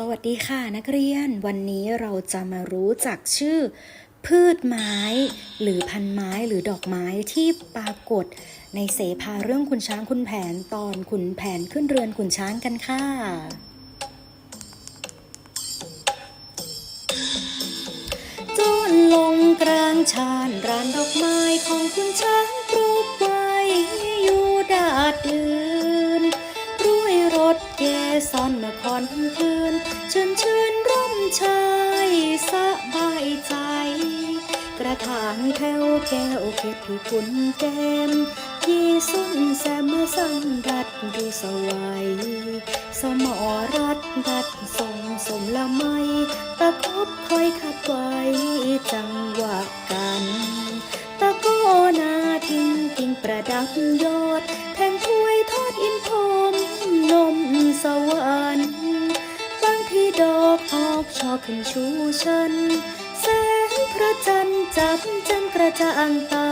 สวัสดีค่ะนักเรียน วันนี้เราจะมารู้จักชื่อ พืชไม้ หรือพันไม้หรือดอกไม้ที่ปรากฏ ในเสภาเรื่องขุนช้างขุนแผนตอนขุนแผนขึ้นเรือนขุนช้างกันค่ะ จนลงกลางชานร้านดอกไม้ของคุณช้างปลูกไว้อยู่ดาดดืนรวยรถแย่ซ่อนนครคืน ชื่นชื่นร่มชายสบายใจ กระถางแถวแก้วเก็บที่คุณแก้มที่สุนแซมเมื่อสังดัดดูสวัยสมอรัดดัดทรงสมละไมตะคบคอยขัดไว้จังหวะกันตะโกนาทิ้งกิ่งประดับยอดแทงถ้วยทอดอินพร ออกช่อขึ้นชูชันแสงพระจันทร์จับจันกระจ่างตา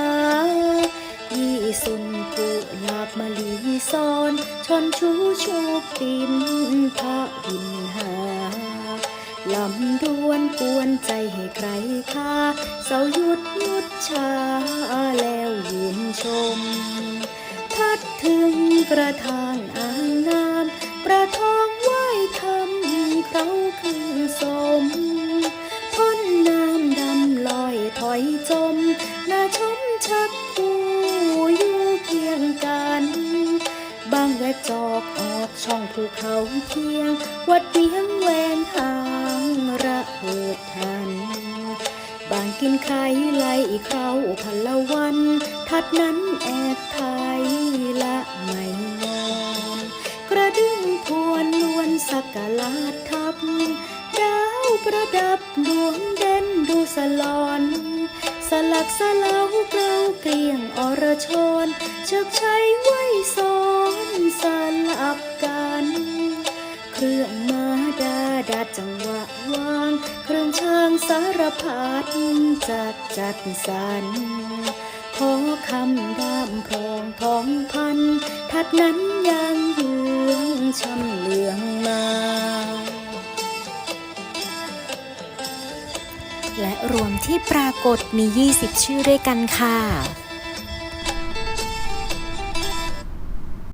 ยี่สุนกุหลาบมะลีซ้อนชนชูชูปินพระวินหาลำดวนกวนใจให้ใครค่าเสาหยุดหยุดชาแล้วยืนชม พัดถึงกระทางอ่างน้ำประทอ สมพ้นน้ำดำลอยถอยจมนาชมชักคู่อยู่เคียงกัน บางแวกจอกออกช่องภูเขาเทียง วัดเวียงแวงหางระเหิดทัน บางกินไข่ไล่เข้าพันละวัน ทัดนั้นแอบไทยละไม่งอนกระดึงพวนลวนสักกะลาดทับ ดาวประดับดวงเด่นดูสลอน สลักสลาวเกลาเกลียงอรชรเชือกใช้ไว้ซ้อนสลับกัน เครื่องมาดาดัดจังหวะวาง เครื่องช่างสารพัดจัดจัดสรรขอคำดามพรองทองพัน ทัดนั้นยังเยืองช่ำเหลืองมา และรวมที่ปรากฏมี 20 ชื่อด้วยกันค่ะ